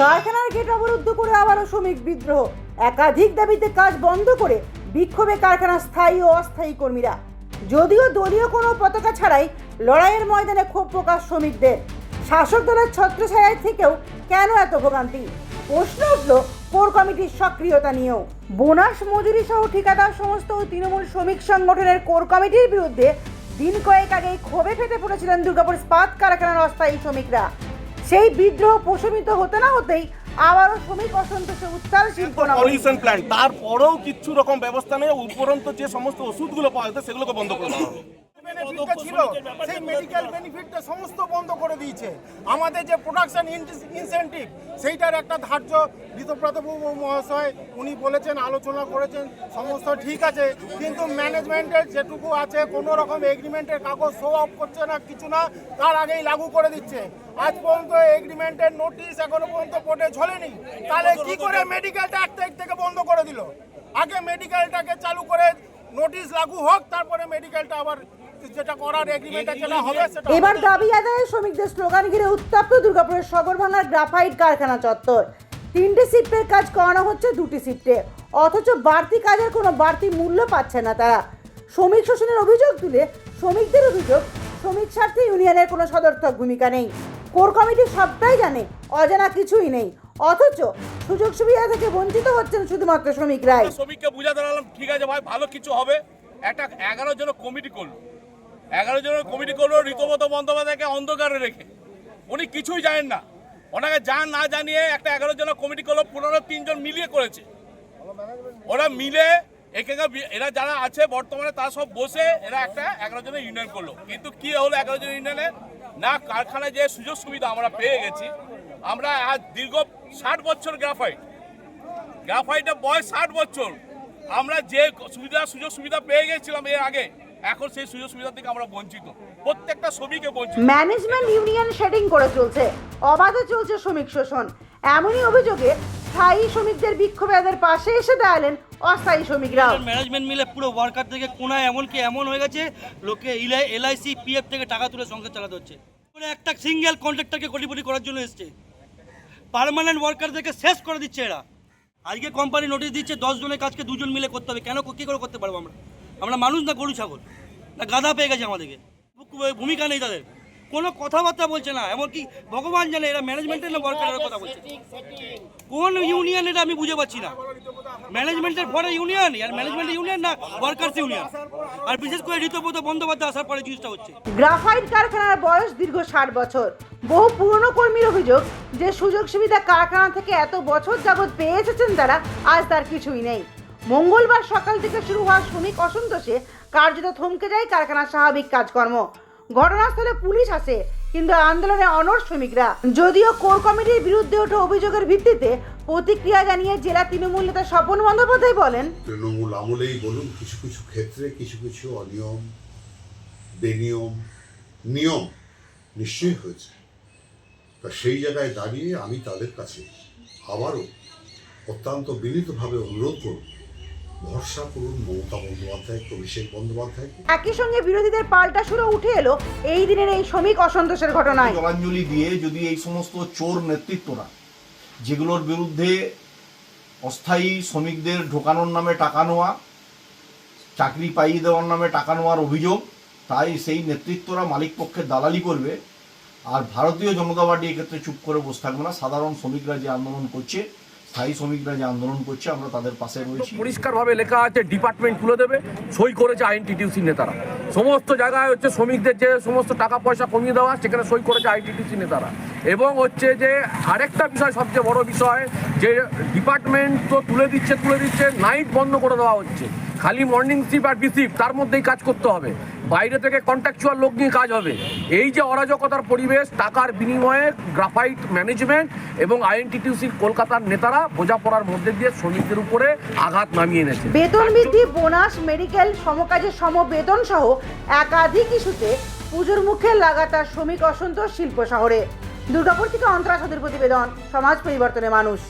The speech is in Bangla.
কারখানার গেট অবরুদ্ধ করে আবারও শ্রমিক বিদ্রোহ। একাধিক দাবিতে কাজ বন্ধ করে বিক্ষোভে কারখানার স্থায়ী ও অস্থায়ী কর্মীরা। যদিও দলীয় কোনো পতাকা ছাড়াই লড়াইয়ের ময়দানে ক্ষোভ প্রকাশ শ্রমিকদের। শাসক দলের ছত্রছায়ায় থেকেও কেন এত ভোগান্তি? প্রশ্ন উঠল কোর কমিটির সক্রিয়তা নিয়েও। বোনাস, মজুরি সহ ঠিকাদার সমস্ত তৃণমূল শ্রমিক সংগঠনের কোর কমিটির বিরুদ্ধে দিন কয়েক আগেই ক্ষোভে ফেটে পড়েছিলেন দুর্গাপুর স্পাত কারখানার অস্থায়ী শ্রমিকরা। সেই বিদ্রোহ প্রশমিত হতে না হতেই আবারও শ্রমিক অসন্তোষে উত্তাল শিল্প পলিউশন প্ল্যান্ট তারপরেও কিছু রকম ব্যবস্থা নেই উপরন্ত যে সমস্ত ওষুধগুলো পাওয়া যেত সেগুলোকে বন্ধ করে দেওয়া বেনিফিটটা ছিল। সেই মেডিকেল বেনিফিটটা সমস্ত বন্ধ করে দিয়েছে। আমাদের যে প্রোডাকশন ইনসেন্টিভ সেইটার একটা ধার্য ঋতপ্রতবাবু মহাশয় উনি বলেছেন আলোচনা করেছেন সমস্ত ঠিক আছে কিন্তু ম্যানেজমেন্টের যেটুকু আছে কোনো রকম এগ্রিমেন্টের কাগজ শো অফ করছে না কিছু না তার আগেই লাগু করে দিচ্ছে। আজ পর্যন্ত এগ্রিমেন্টের নোটিশ এখনও পর্যন্ত কোর্টে ঝোলেনি। তাহলে কি করে মেডিকেলটা এক তারিখ থেকে বন্ধ করে দিল? আগে মেডিকেলটাকে চালু করে নোটিশ লাগু হোক তারপরে মেডিকেলটা আবার যেটা করার এগ্রিমেন্টটা যেটা হবে সেটা এবার দাবি আদায়ে শ্রমিকদের স্লোগান ঘিরে উত্তপ্ত দুর্গাপুরের সগরভাঙার গ্রাফাইট কারখানা চত্বর। তিনটে শিফটের কাজ করানো হচ্ছে দুটি শিফটে। অথচ বাড়তি কাজের কোনো বাড়তি মূল্য পাচ্ছে না তারা। শ্রমিক শোষণের অভিযোগ তুলে শ্রমিকদের অভিযোগ শ্রমিক স্বার্থে ইউনিয়নের কোনো সদর্থক ভূমিকা নেই। কোর কমিটি সবটাই জানে অজানা কিছুই নেই। অথচ সুযোগ সুবিধা থেকে বঞ্চিত হচ্ছেন শুধুমাত্র শ্রমিকরাই। শ্রমিককে বুঝাতে পারলাম ঠিক আছে ভাই ভালো কিছু হবে। একটা এগারো জনের কমিটি করল। এগারো জনের কমিটি করল ঋতব্রত বন্দ্যোপাধ্যায়কে অন্ধকারে রেখে। উনি কিছুই জানেন না। ওনাকে জান না জানিয়ে একটা এগারো জনের কমিটি করল, পনেরো তিনজন মিলিয়ে করেছে। ওরা মিলে একে এরা যারা আছে বর্তমানে তারা সব বসে এরা একটা এগারো জনের ইউনিয়ন করল। কিন্তু কি হলো এগারো জনের ইউনিয়নে না, কারখানায় যে সুযোগ সুবিধা আমরা পেয়ে গেছি, আমরা আজ দীর্ঘ ষাট বছর গ্রাফাইট গ্রাফাইটের বয়স ষাট বছর। আমরা যে সুবিধা সুযোগ সুবিধা পেয়ে গেছিলাম এর আগে এখন সেই সুযোগ সুবিধা থেকে আমরা বঞ্চিত। প্রত্যেকটা শ্রমিকে বঞ্চিত। ম্যানেজমেন্ট ইউনিয়ন শেডিং করে চলছে। অবাধে চলছে শ্রমিক শোষণ। এমনই অভিযোগে স্থায়ী শ্রমিকদের বিক্ষোভে তাদের পাশে এসে দাঁড়ালেন অস্থায়ী শ্রমিকরাও। ম্যানেজমেন্ট মিলে পুরো ওয়ার্কার থেকে কোনায় এমনকি এমন হয়ে গেছে লোকে এলআইসি পিএফ থেকে টাকা তুলে সংসার চালাতে হচ্ছে। মানে একটা সিঙ্গেল কন্ট্রাক্টরকে কোটিপতি করার জন্য এসছে। পার্মানেন্ট ওয়ার্কারদেরকে শেষ করে দিচ্ছে এরা। আজকে কোম্পানি নোটিশ দিচ্ছে, দশ জনের কাজকে দুজন মিলে করতে হবে। কেন কী করে করতে পারব আমরা? আমরা মানুষ না গরু, ছাগল। না গাধা পেয়ে গেছে আমাদেরকে। ভূমিকা নেই তাদের। কোনো কথাবার্তা বলছে না, এমনকি ভগবান জানে এরা ম্যানেজমেন্টের না ওয়ার্কারের কথা বলছে। কোন ইউনিয়ন এটা আমি বুঝে পাচ্ছি না। ম্যানেজমেন্টের পরে ইউনিয়ন আর ম্যানেজমেন্ট ইউনিয়ন না ওয়ার্কার্স ইউনিয়ন আর বিশেষ করে ঋতব্রত বন্দ্যোপাধ্যায় আসার পরে জিনিসটা হচ্ছে। গ্রাফাইট কারখানার বয়স দীর্ঘ ষাট বছর। বহু পুরনো কর্মীর অভিযোগ যে সুযোগ সুবিধা কারখানা থেকে এত বছর যাবৎ পেয়ে এসেছেন তারা, আজ তার কিছুই নেই। মঙ্গলবার সকাল থেকে শুরু হওয়া শ্রমিক অসন্তোষে কার্যত থমকে যায় কারখানার স্বাভাবিক কাজকর্ম। ঘটনাস্থলে পুলিশ আসে, কিন্তু আন্দোলনে অনর শ্রমিকরা। যদিও কোর কমিটির বিরুদ্ধে ওঠা অভিযোগের ভিত্তিতে প্রতিক্রিয়া জানিয়ে জেলা তৃণমূল নেতা স্বপন বন্দ্যোপাধ্যায় বলেন, তৃণমূল আমলেই বলুন, কিছু কিছু ক্ষেত্রে কিছু কিছু অনিয়ম, বেনিয়ম, নিয়ম নিশ্চয়ই হয়েছে। তা সেই জায়গায় দাঁড়িয়ে আমি তাদের কাছে আবারও অত্যন্ত বিনীতভাবে অনুরোধ করব। ভরসা করুন মমতা বন্দ্যোপাধ্যায়কে অভিষেক বন্দ্যোপাধ্যায়কে একই সঙ্গে বিরোধীদের পাল্টা সুরে উঠে এলো এই দিনের এই শ্রমিক অসন্তোষের ঘটনায়। জলাঞ্জলি দিয়ে যদি এই সমস্ত চোর নেতৃত্বরা যেগুলোর বিরুদ্ধে অস্থায়ী শ্রমিকদের ঢোকানোর নামে টাকা নেওয়া চাকরি পাইয়ে দেওয়ার নামে টাকা নেওয়ার অভিযোগ তাই সেই নেতৃত্বরা মালিক পক্ষের দালালি করবে আর ভারতীয় জনতা পার্টি এক্ষেত্রে চুপ করে বসে থাকবে না। সাধারণ শ্রমিকরা যে আন্দোলন করছে স্থায়ী শ্রমিকরা যে আন্দোলন করছে আমরা তাদের পাশে রয়েছি। পরিষ্কারভাবে লেখা আছে ডিপার্টমেন্ট তুলে দেবে সই করেছে আইনটিটিউসি নেতারা। সমস্ত জায়গায় হচ্ছে শ্রমিকদের যে সমস্ত টাকা পয়সা কমিয়ে দেওয়া সেখানে সই করেছে আইনটিটিউসি নেতারা। এবং হচ্ছে যে আরেকটা বিষয় সবচেয়ে বড় বিষয় যে ডিপার্টমেন্ট তো তুলে দিচ্ছে তুলে দিচ্ছে নাইট বন্ধ করে দেওয়া হচ্ছে। খালি মর্নিং শিফট আর বিসিপ তার মধ্যেই কাজ করতে হবে। বাইরে থেকে কন্ট্রাকচুয়াল লোক নিয়ে কাজ হবে। এই যে অরাজকতার পরিবেশ টাকার বিনিময়ে গ্রাফাইট ম্যানেজমেন্ট এবং আইএনটিটিউসির কলকাতার নেতারা বোঝাপড়ার মধ্যে দিয়ে শ্রমিকদের উপরে আঘাত নামিয়ে এনেছে। বেতন বৃদ্ধি বোনাস মেডিকেল সমকাজের সম বেতন সহ একাধিক ইস্যুতে পুজোর মুখে লাগাতার শ্রমিক অসন্তোষ শিল্প শহরে। দুর্গাপুর থেকে অন্তরা সাধুর প্রতিবেদন সমাজ পরিবর্তনের মানুষ।